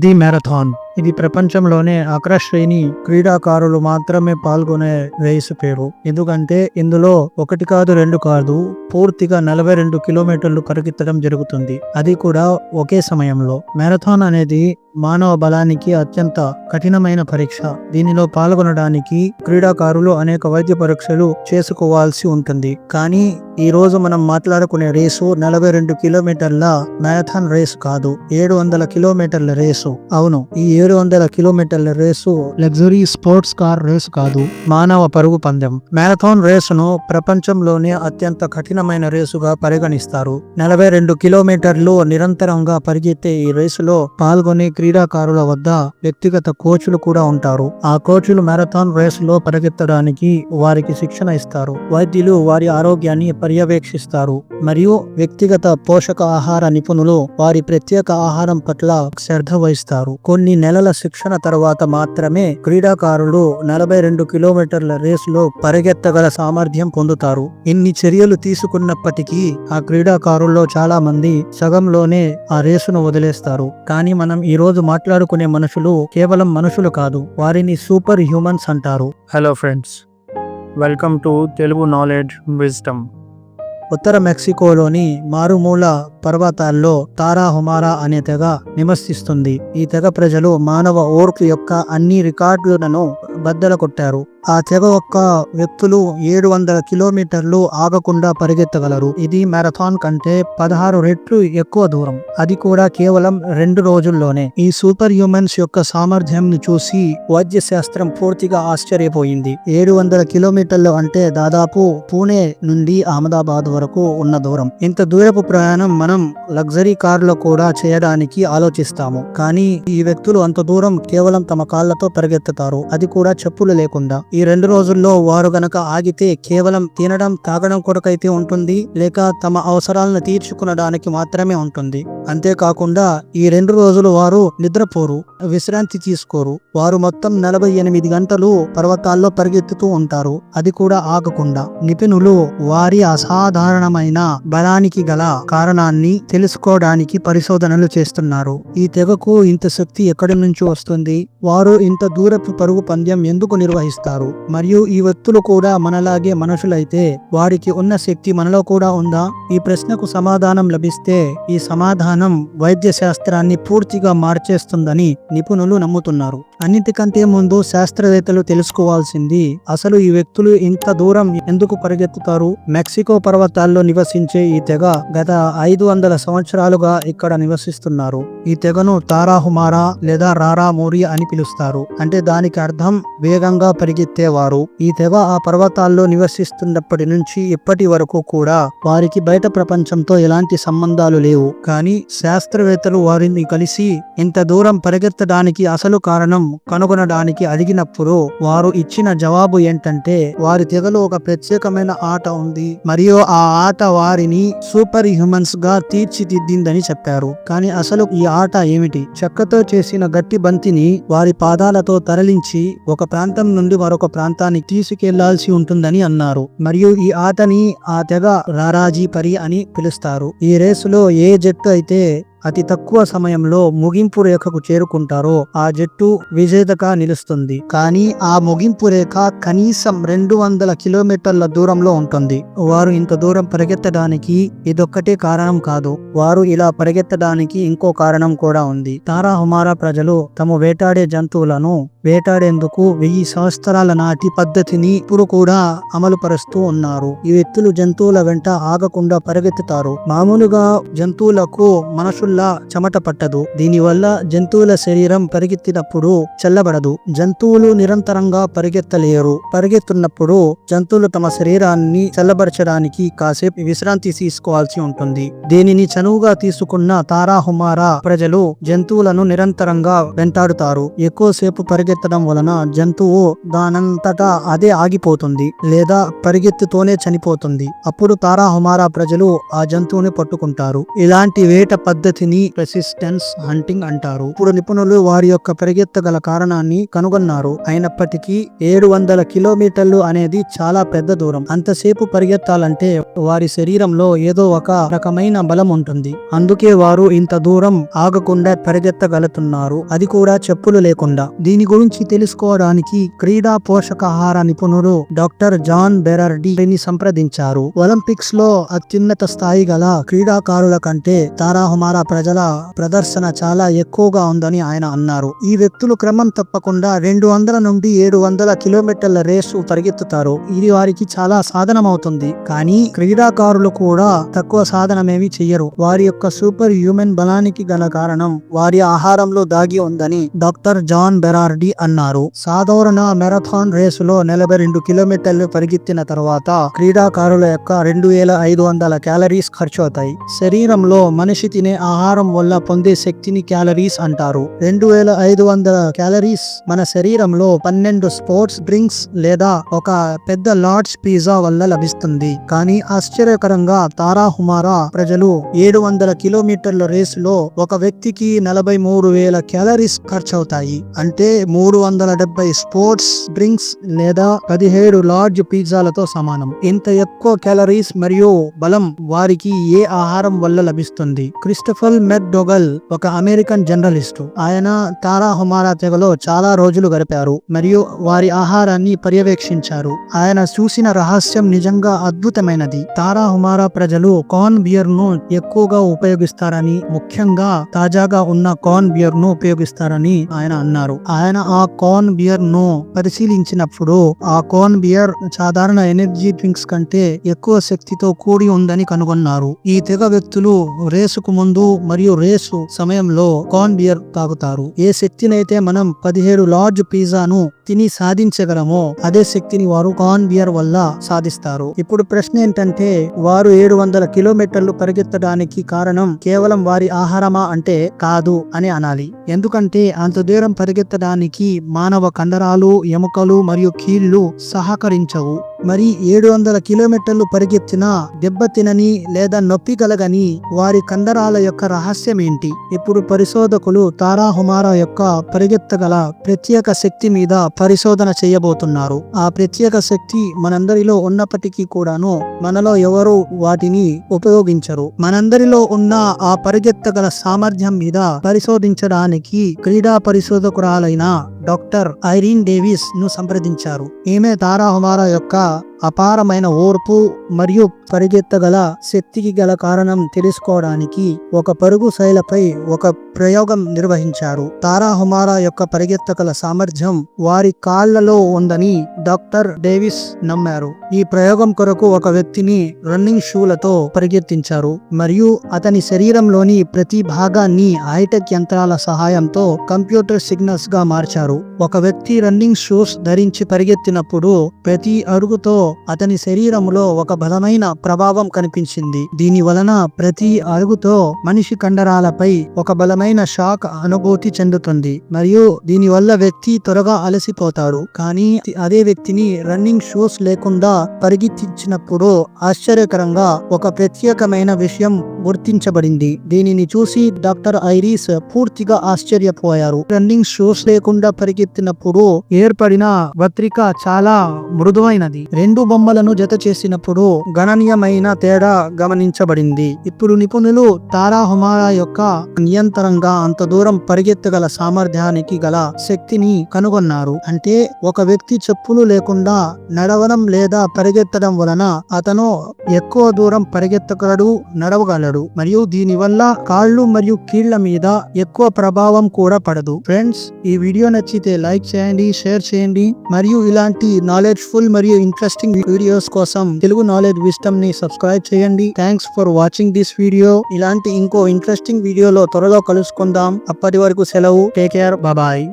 The marathon ఇది ప్రపంచంలోనే అగ్రశ్రేణి క్రీడాకారులు మాత్రమే పాల్గొనే రేసు పేరు. ఎందుకంటే ఇందులో ఒకటి కాదు రెండు కాదు పూర్తిగా నలభై రెండు కిలోమీటర్లు పరిగెత్తడం జరుగుతుంది. అది కూడా ఒకే సమయంలో. మ్యారథాన్ అనేది మానవ బలానికి అత్యంత కఠినమైన పరీక్ష. దీనిలో పాల్గొనడానికి క్రీడాకారులు అనేక వైద్య పరీక్షలు చేసుకోవాల్సి ఉంటుంది. కానీ ఈ రోజు మనం మాట్లాడుకునే రేసు నలభై రెండు కిలోమీటర్ల మ్యారథాన్ రేసు కాదు ఏడు వందల కిలోమీటర్ల రేసు. అవును ఈ ఏడు వందల కిలోమీటర్ల race luxury sports car race కాదు. మానవ పరుగు పందెం. మ్యారథాన్ రేసును ప్రపంచంలోనే అత్యంత కఠినమైన రేసుగా పరిగణిస్తారు. నలభై రెండు కిలోమీటర్లు నిరంతరంగా పరిగెత్తే ఈ రేసులో పాల్గొనే క్రీడాకారుల వద్ద వ్యక్తిగత కోచ్లు కూడా ఉంటారు. ఆ కోచ్లు మ్యారథాన్ రేసులో పరిగెత్తడానికి వారికి శిక్షణ ఇస్తారు. వైద్యులు వారి ఆరోగ్యాన్ని పర్యవేక్షిస్తారు. మరియు వ్యక్తిగత పోషక ఆహార నిపుణులు వారి ప్రత్యేక ఆహారం పట్ల శ్రద్ధ వహిస్తారు. కొన్ని నెలల శిక్షణ తర్వాత మాత్రమే క్రీడాకారులు నలభై రెండు కిలోమీటర్ల రేసులో పరిగెత్తగల సామర్థ్యం పొందుతారు. ఇన్ని చర్యలు తీసుకున్నప్పటికీ ఆ క్రీడాకారుల్లో చాలా మంది సగంలోనే ఆ రేసును వదిలేస్తారు. కానీ మనం ఈ రోజు మాట్లాడుకునే మనుషులు కేవలం మనుషులు కాదు వారిని సూపర్ హ్యూమన్స్ అంటారు. Hello friends welcome to Telugu knowledge wisdom ఉత్తర మెక్సికోలోని మారుమూల పర్వతాల్లో తారా హుమారా అనే తెగ నిమసిస్తుంది ఈ తెగ ప్రజలు మానవ ఓర్పు యొక్క అన్ని రికార్డులను బద్దల కొట్టారు ఆ తెగ యొక్క వ్యక్తులు ఏడు వందల కిలోమీటర్లు ఆగకుండా పరిగెత్తగలరు. ఇది మ్యారథాన్ కంటే పదహారు రెట్లు ఎక్కువ దూరం. అది కూడా కేవలం రెండు రోజుల్లోనే. ఈ సూపర్ హ్యూమన్స్ యొక్క సామర్థ్యం చూసి వైద్య శాస్త్రం పూర్తిగా ఆశ్చర్యపోయింది. ఏడు వందల కిలోమీటర్లు అంటే దాదాపు పూణే నుండి అహ్మదాబాద్ వరకు ఉన్న దూరం. ఇంత దూరపు ప్రయాణం మన మనం లగ్జరీ కార్లో కూడా చేయడానికి ఆలోచిస్తాము. కానీ ఈ వ్యక్తులు అంత దూరం కేవలం తమ కాళ్ళతో పరిగెత్తుతారు. అది కూడా చెప్పులు లేకుండా. ఈ రెండు రోజుల్లో వారు గనక ఆగితే కేవలం తినడం తాగడం కొరకైతే ఉంటుంది. లేక తమ అవసరాలను తీర్చుకునడానికి మాత్రమే ఉంటుంది. అంతేకాకుండా ఈ రెండు రోజులు వారు నిద్రపోరు విశ్రాంతి తీసుకోరు. వారు మొత్తం నలభై ఎనిమిది గంటలు పర్వతాల్లో పరిగెత్తుతూ ఉంటారు. అది కూడా ఆగకుండా. నిపుణులు వారి అసాధారణమైన బలానికి గల కారణాన్ని తెలుసుకోవడానికి పరిశోధనలు చేస్తున్నారు. ఈ తెగకు ఇంత శక్తి ఎక్కడి నుంచి వస్తుంది? వారు ఇంత దూరపు పరుగు పంద్యం ఎందుకు నిర్వహిస్తారు? మరియు ఈ వ్యక్తులు కూడా మనలాగే మనుషులైతే వారికి ఉన్న శక్తి మనలో కూడా ఉందా? ఈ ప్రశ్నకు సమాధానం లభిస్తే ఈ సమాధానం వైద్య శాస్త్రాన్ని పూర్తిగా మార్చేస్తుందని నిపుణులు నమ్ముతున్నారు. అన్నిటికంటే ముందు శాస్త్రవేత్తలు తెలుసుకోవాల్సింది అసలు ఈ వ్యక్తులు ఇంత దూరం ఎందుకు పరిగెత్తుతారు? మెక్సికో పర్వతాల్లో నివసించే ఈ తెగ గత ఐదు వందల సంవత్సరాలుగా ఇక్కడ నివసిస్తున్నారు. ఈ తెగను తారాహుమారా లేదా రారా మోరి అని పిలుస్తారు. అంటే దానికి అర్థం వేగంగా పరిగెత్తేవారు. ఈ తెగ ఆ పర్వతాల్లో నివసిస్తున్నప్పటి నుంచి ఇప్పటి వరకు కూడా వారికి బయట ప్రపంచంతో ఎలాంటి సంబంధాలు లేవు. కానీ శాస్త్రవేత్తలు వారిని కలిసి ఇంత దూరం పరిగెత్తడానికి అసలు కారణం కనుగొనడానికి అడిగినప్పుడు వారు ఇచ్చిన జవాబు ఏంటంటే వారి తెగలో ఒక ప్రత్యేకమైన ఆట ఉంది. మరియు ఆ ఆట వారిని సూపర్ హ్యూమన్స్గా తీర్చిదిద్దిందని చెప్పారు. కానీ అసలు ఈ ఆట ఏమిటి? చెక్కతో చేసిన గట్టి బంతిని వారి పాదాలతో తరలించి ఒక ప్రాంతం నుండి మరొక ప్రాంతానికి తీసుకెళ్ళాల్సి ఉంటుందని అన్నారు. మరియు ఈ ఆటని ఆ తెగ రారాజీ పరి అని పిలుస్తారు. ఈ రేసులో ఏ జట్టు అయితే అతి తక్కువ సమయంలో ముగింపు రేఖకు చేరుకుంటారో ఆ జట్టు విజేతగా నిలుస్తుంది. కానీ ఆ ముగింపు రేఖ కనీసం రెండు వందల కిలోమీటర్ల దూరంలో ఉంటుంది. వారు ఇంత దూరం పరిగెత్తడానికి ఇదొక్కటే కారణం కాదు. వారు ఇలా పరిగెత్తడానికి ఇంకో కారణం కూడా ఉంది. తారా హుమారా ప్రజలు తమ వేటాడే జంతువులను వేటాడేందుకు వెయ్యి సంవత్సరాల నాటి పద్ధతిని ఇప్పుడు కూడా అమలు పరుస్తూ ఉన్నారు. ఈ వ్యక్తులు జంతువుల వెంట ఆగకుండా పరిగెత్తుతారు. మామూలుగా జంతువులకు మనుషుల్లా చెమట పట్టదు. దీనివల్ల జంతువుల శరీరం పరిగెత్తినప్పుడు చల్లబడదు. జంతువులు నిరంతరంగా పరిగెత్తలేరు. పరిగెత్తున్నప్పుడు జంతువులు తమ శరీరాన్ని చల్లబరచడానికి కాసేపు విశ్రాంతి తీసుకోవాల్సి ఉంటుంది. దీనిని చనువుగా తీసుకున్న తారాహుమారా ప్రజలు జంతువులను నిరంతరంగా వెంటాడుతారు. ఎక్కువసేపు పరిగెత్తడం వలన జంతువు దానంతటా అదే ఆగిపోతుంది లేదా పరిగెత్తుతోనే చనిపోతుంది. అప్పుడు తారాహుమారా ప్రజలు ఆ జంతువుని పట్టుకుంటారు. ఇలాంటి వేట పద్ధతిని రెసిస్టెన్స్ హంటింగ్ అంటారు. ఇప్పుడు నిపుణులు వారి యొక్క పరిగెత్తగల కారణాన్ని కనుగొన్నారు. అయినప్పటికీ ఏడు వందల కిలోమీటర్లు అనేది చాలా పెద్ద దూరం. అంతసేపు పరిగెత్తాలంటే వారి శరీరంలో ఏదో ఒక రకమైన బలం ఉంటుంది. అందుకే వారు ఇంత దూరం ఆగకుండా పరిగెత్తగలుగుతున్నారు. అది కూడా చెప్పులు లేకుండా. దీని గురించి తెలుసుకోవడానికి క్రీడా పోషకాహార నిపుణుడు డాక్టర్ జాన్ బెరర్డీని సంప్రదించారు. ఒలింపిక్స్లో అత్యున్నత స్థాయి గల క్రీడాకారుల కంటే తారాహుమారా ప్రజల ప్రదర్శన చాలా ఎక్కువగా ఉందని ఆయన అన్నారు. ఈ వ్యక్తులు క్రమం తప్పకుండా రెండు వందల నుండి ఏడు వందల కిలోమీటర్ల రేసు పరిగెత్తుతారు. ఇది వారికి చాలా సాధనమవుతుంది. కానీ క్రీడాకారులు కూడా తక్కువ సాధనమేమి చెయ్యరు. వారి యొక్క సూపర్ హ్యూమన్ బలానికి గల కారణం వారి ఆహారంలో దాగి ఉందని డాక్టర్ జాన్ బెరార్డి అన్నారు. సాధారణ మెరథాన్ రేసులో నలభై రెండు కిలోమీటర్లు పరిగెత్తిన తర్వాత క్రీడాకారుల యొక్క రెండు వేల ఐదు వందల క్యాలరీస్ ఖర్చు అవుతాయి శరీరంలో మనిషి తినే ఆహారం వల్ల పొందే శక్తిని క్యాలరీస్ అంటారు. రెండు వేల ఐదు వందల క్యాలరీస్ మన శరీరంలో పన్నెండు స్పోర్ట్స్ డ్రింక్స్ లేదా ఒక పెద్ద లార్జ్ పిజ్జా వల్ల లభిస్తుంది. కానీ ఆశ్చర్యకరంగా తారాహుమారా ప్రజలు ఏడు వందల కిలోమీటర్ల రేసులో ఒక వ్యక్తికి నలభై మూడు వేల క్యాలరీస్ ఖర్చు అవుతాయి అంటే మూడు వందల డెబ్బై స్పోర్ట్స్ డ్రింక్స్ లేదా పదిహేడు లార్జ్ పిజ్జాలతో సమానం. ఇంత ఎక్కువ క్యాలరీస్ మరియు బలం వారికి ఏ ఆహారం వల్ల లభిస్తుంది? క్రిస్టఫల్ మెర్డోగల్ ఒక అమెరికన్ జర్నలిస్టు. ఆయన తారా హుమారా తెగలో చాలా రోజులు గడిపారు మరియు వారి ఆహారాన్ని పర్యవేక్షించారు. ఆయన చూసిన రహస్యం నిజంగా అద్భుతమైనది. తారా హుమారా ప్రజలు కార్న్ బియర్ను ఎక్కువగా ఉపయోగిస్తారని ముఖ్యంగా తాజాగా ఉన్న కార్న్ బియర్ను ఉపయోగిస్తారని ఆయన అన్నారు. ఆయన ఆ కార్న్ బియర్ను పరిశీలించినప్పుడు ఆ కార్న్ బియర్ సాధారణ ఎనర్జీ డ్రింక్స్ కంటే ఎక్కువ శక్తితో కూడి ఉందని కనుగొన్నారు. ఈ తెగ వ్యక్తులు రేసుకు ముందు మరియు రేసు సమయంలో కార్న్ బియర్ తాగుతారు. ఏ శక్తినైతే మనం పదిహేడు లార్జ్ పిజ్జాను తిని సాధించగలమో అదే శక్తిని వారు కార్న్ బియర్ వల్ల సాధిస్తారు. ఇప్పుడు ప్రశ్న ఏంటంటే వారు ఏడు వందల కిలోమీటర్లు పరిగెత్తడానికి కారణం కేవలం వారి ఆహారమా అంటే కాదు అని అనాలి. ఎందుకంటే అంత దూరం పరిగెత్తడానికి మానవ కండరాలు ఎముకలు మరియు కీళ్ళు సహకరించవు. మరి ఏడు వందల కిలోమీటర్లు పరిగెత్తినా దెబ్బతినని లేదా నొప్పి కలగని వారి కండరాల యొక్క రహస్యం ఏంటి ఇప్పుడు పరిశోధకులు తారాహుమారా యొక్క పరిగెత్తగల ప్రత్యేక శక్తి మీద పరిశోధన చేయబోతున్నారు. ఆ ప్రత్యేక శక్తి మనందరిలో ఉన్నప్పటికీ కూడాను మనలో ఎవరు వాటిని ఉపయోగించరు. మనందరిలో ఉన్న ఆ పరిగెత్తగల సామర్థ్యం మీద పరిశోధించడానికి క్రీడా పరిశోధకురాలైన డాక్టర్ ఐరీన్ డేవిస్ను సంప్రదించారు. ఈమె తారా హుమారా యొక్క అపారమైన ఓర్పు మరియు పరిగెత్తగల శక్తికి గల కారణం తెలుసుకోవడానికి ఒక పరుగు శైలపై ఒక ప్రయోగం నిర్వహించారు. తారా హుమారా యొక్క పరిగెత్తగల సామర్థ్యం వారి కాళ్ళలో ఉందని డాక్టర్ డేవిస్ నమ్మారు. ఈ ప్రయోగం కొరకు ఒక వ్యక్తిని రన్నింగ్ షూలతో పరిగెత్తించారు మరియు అతని శరీరంలోని ప్రతి భాగాన్ని హైటెక్ యంత్రాల సహాయంతో కంప్యూటర్ సిగ్నల్స్గా మార్చారు. ఒక వ్యక్తి రన్నింగ్ షూస్ ధరించి పరిగెత్తినప్పుడు ప్రతి అరుగుతో అతని శరీరంలో ఒక బలమైన ప్రభావం కనిపించింది. దీని వలన ప్రతి అరుగుతో మనిషి కండరాలపై ఒక బలమైన షాక్ అనుభూతి చెందుతుంది. మరియు దీని వల్ల వ్యక్తి త్వరగా అలసిపోతారు కానీ అదే వ్యక్తిని రన్నింగ్ షూస్ లేకుండా పరిగెత్తించినప్పుడు ఆశ్చర్యకరంగా ఒక ప్రత్యేకమైన విషయం గుర్తించబడింది. దీనిని చూసి డాక్టర్ ఐరీస్ పూర్తిగా ఆశ్చర్యపోయారు. రన్నింగ్ షూస్ లేకుండా పరిగెత్తినప్పుడు ఏర్పడిన పత్రిక చాలా మృదువైనది. రెండు బొమ్మలను జత చేసినప్పుడు గణనీయమైన తేడా గమనించబడింది. ఇప్పుడు నిపుణులు తారా హుమారా యొక్క నియంత్రణంగా అంత దూరం పరిగెత్తగల సామర్థ్యానికి గల శక్తిని కనుగొన్నారు. అంటే ఒక వ్యక్తి చెప్పులు లేకుండా నడవడం లేదా పరిగెత్తడం వలన అతను ఎక్కువ దూరం పరిగెత్తగలడు నడవగలడు. మరియు దీనివల్ల కాళ్ళు మరియు కీళ్ళ మీద ఎక్కువ ప్రభావం కూడా పడదు. ఫ్రెండ్స్ ఈ వీడియో నచ్చితే లైక్ చేయండి షేర్ చేయండి. మరియు ఇలాంటి నాలెడ్జ్ ఫుల్ మరియు ఇంట్రెస్టింగ్ వీడియోస్ కోసం తెలుగు నాలెడ్జ్ విస్టమ్ని సబ్స్క్రైబ్ చేయండి. Thanks for watching this video ఇలాంటి ఇంకో ఇంట్రెస్టింగ్ వీడియోలో త్వరలో కలుసుకుందాం. అప్పటి వరకు సెలవు. Take care bye